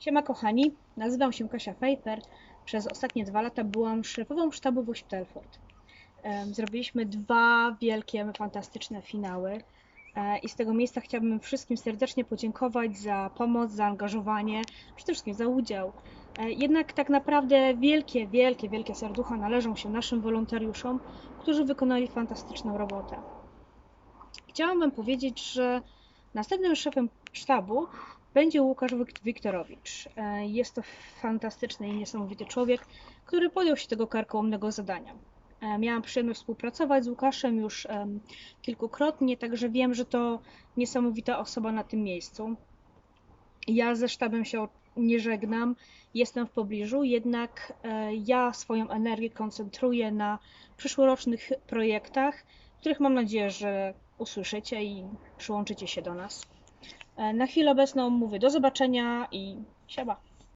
Siema kochani, nazywam się Kasia Pfeiffer. Przez ostatnie dwa lata byłam szefową sztabu w Telford. Zrobiliśmy dwa wielkie, fantastyczne finały E, i z tego miejsca chciałabym wszystkim serdecznie podziękować za pomoc, zaangażowanie, przede wszystkim za udział. E, Jednak tak naprawdę wielkie, wielkie, wielkie serducha należą się naszym wolontariuszom, którzy wykonali fantastyczną robotę. Chciałabym powiedzieć, że następnym szefem sztabu będzie Łukasz Wik- Wiktorowicz. E, Jest to fantastyczny i niesamowity człowiek, który podjął się tego karkołomnego zadania. E, Miałam przyjemność współpracować z Łukaszem już kilkukrotnie, także wiem, że to niesamowita osoba na tym miejscu. Ja ze sztabem się nie żegnam, jestem w pobliżu, jednak e, ja swoją energię koncentruję na przyszłorocznych projektach, których mam nadzieję, że usłyszycie i przyłączycie się do nas. E, Na chwilę obecną mówię do zobaczenia i siema.